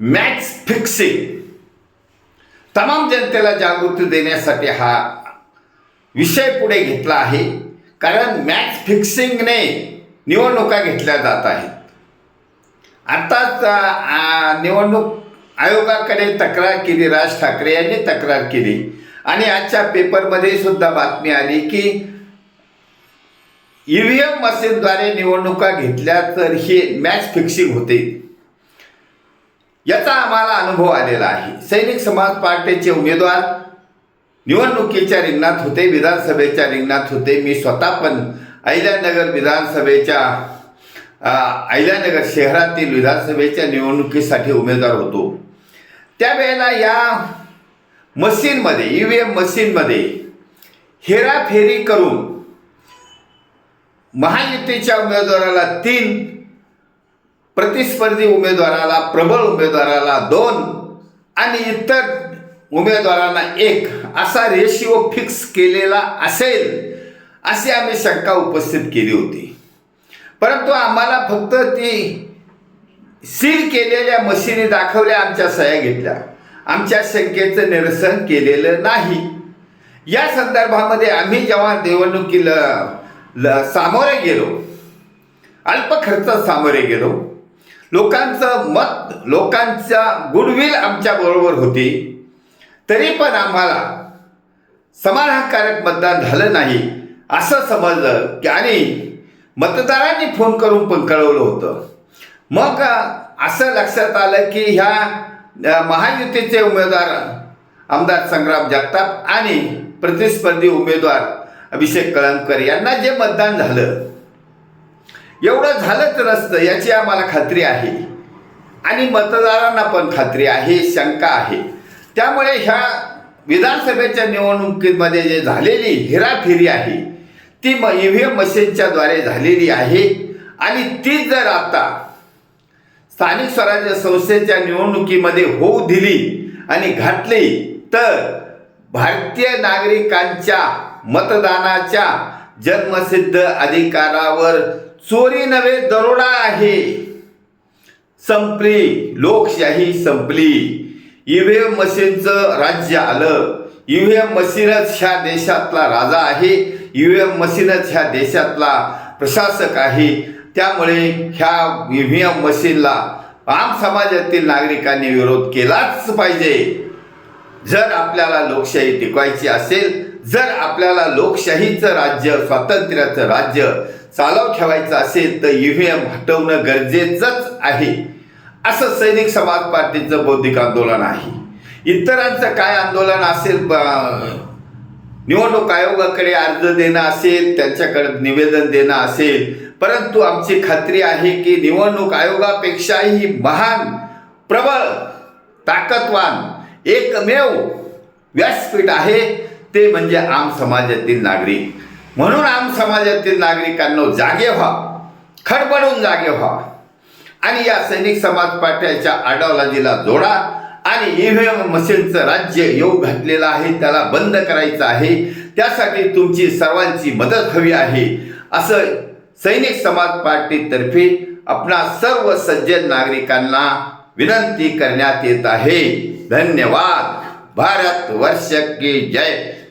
Match fixing तमाम जनतेला जागृती देण्यासाठी हा विषय पुढे घेतला आहे. कारण मॅच फिक्सिंगने निवडणुका घेतल्या जात आहेत. आताच निवडणूक आयोगाकडे तक्रार केली राज ठाकरे यांनी तक्रार केली. आणि आजच्या पेपरमध्ये सुद्धा बातमी आली की इ व्ही एम मशीनद्वारे निवडणुका घेतल्या तर हे मॅच फिक्सिंग होते. याचा आम्हाला अनुभव आलेला आहे. सैनिक समाज पार्टीचे उमेदवार निवडणुकीच्या रिंगणात होते विधानसभेच्या रिंगणात होते. मी स्वतः पण अहिल्यानगर विधानसभेच्या अहिल्यानगर शहरातील विधानसभेच्या निवडणुकीसाठी उमेदवार होतो. त्यावेळेला या मशीनमध्ये ई व्ही एम मशीनमध्ये हेराफेरी करून महायुतीच्या उमेदवाराला तीन प्रतिस्पर्धी उमेदवाराला प्रबळ उमेदवाराला दोन आणि इतर उमेदवारांना एक. असा रेशिओ फिक्स केलेला असेल अशी आम्ही शंका उपस्थित केली होती. परंतु आम्हाला फक्त ती सील केलेल्या मशीनी दाखवल्या आमच्या सह्या घेतल्या. आमच्या शंकेचं निरसन केलेलं नाही. या संदर्भामध्ये आम्ही जेव्हा निवडणुकीला ल- सामोरे गेलो अल्प खर्चात सामोरे गेलो लोकांचं मत लोकांचा गुडविल आमच्या बरोबर होती. तरी पण आम्हाला समाधानकारक मतदान झालं नाही असं समजलं की आणि मतदारांनी फोन करून पण कळवलं होतं. मग असं लक्षात आलं की ह्या महायुतीचे उमेदवार आमदार संग्राम जगताप आणि प्रतिस्पर्धी उमेदवार अभिषेक कळमकर यांना जे मतदान झालं एवढं झालंच नसतं याची आम्हाला खात्री आहे. आणि मतदारांना पण खात्री आहे शंका आहे. त्यामुळे ह्या विधानसभेच्या निवडणुकीमध्ये जे झालेली हेराफेरी आहे ती म ई व्ही एम मशीनच्याद्वारे झालेली आहे. आणि ती जर आता स्थानिक स्वराज्य संस्थेच्या निवडणुकीमध्ये होऊ दिली आणि घातली तर भारतीय नागरिकांच्या मतदानाच्या जन्मसिद्ध अधिकारावर चोरी नव्हे दरोडा आहे. संपली. लोकशाही संपली. ईव्हीएम मशीनचं राज्य आलं. ईव्हीएम मशीनच ह्या देशातला राजा आहे. ईव्हीएम मशीनच ह्या देशातला प्रशासक आहे. त्यामुळे ह्या ईव्हीएम मशीनला आम समाजातील नागरिकांनी विरोध केलाच पाहिजे. जर आपल्याला लोकशाही टिकवायची असेल जर आपल्याला लोकशाहीचं राज्य स्वातंत्र्याचं राज्य चालव ठेवायचं असेल तर ईव्हीएम हटवणं गरजेचंच आहे. असं सैनिक समाज पार्टीचं बौद्धिक आंदोलन आहे. इतरांचं काय आंदोलन असेल ब- निवडणूक आयोगाकडे अर्ज देणं असेल त्यांच्याकडे निवेदन देणं असेल परंतु आमची खात्री आहे की निवडणूक आयोगापेक्षाही महान प्रबळ ताकदवान एकमेव व्यासपीठ आहे ते म्हणजे आम समाजातील नागरिक. म्हणून आम समाजातील नागरिकांना जागे व्हा. खडबडून जागे व्हा. आणि या सैनिक समाज पार्ट्याच्या आयडिओलॉजीला जोडा. आणि ईव्हीएम मशीनचं राज्य येऊ घातलेलं आहे त्याला बंद करायचं आहे. त्यासाठी तुमची सर्वांची मदत हवी आहे. असं सैनिक समाज पार्टीतर्फे आपणा सर्व सज्जन नागरिकांना विनंती करण्यात येत आहे. धन्यवाद. भारत वर्ष की जय.